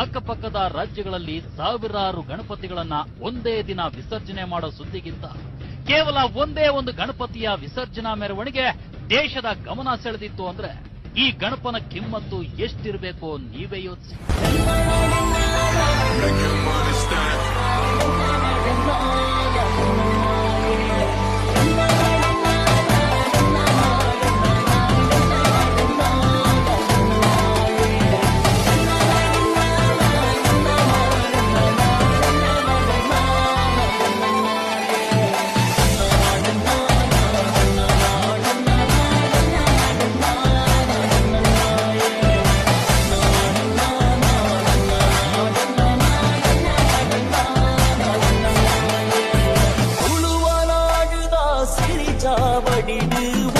ಅಕ್ಕಪಕ್ಕದ ರಾಜ್ಯಗಳಲ್ಲಿ ಸಾವಿರಾರು ಗಣಪತಿಗಳನ್ನ ಒಂದೇ ದಿನ ವಿಸರ್ಜನೆ ಮಾಡೋ ಸುದ್ದಿಗಿಂತ ಕೇವಲ ಒಂದೇ ಒಂದು ಗಣಪತಿಯ ವಿಸರ್ಜನಾ ಮೆರವಣಿಗೆ ದೇಶದ ಗಮನ ಸೆಳೆದಿತ್ತು ಅಂದ್ರೆ ಈ ಗಣಪನ ಕಿಮ್ಮತ್ತು ಎಷ್ಟಿರಬೇಕೋ ನೀವೇ ಯೋಚಿಸಿ. வடிடுவோம்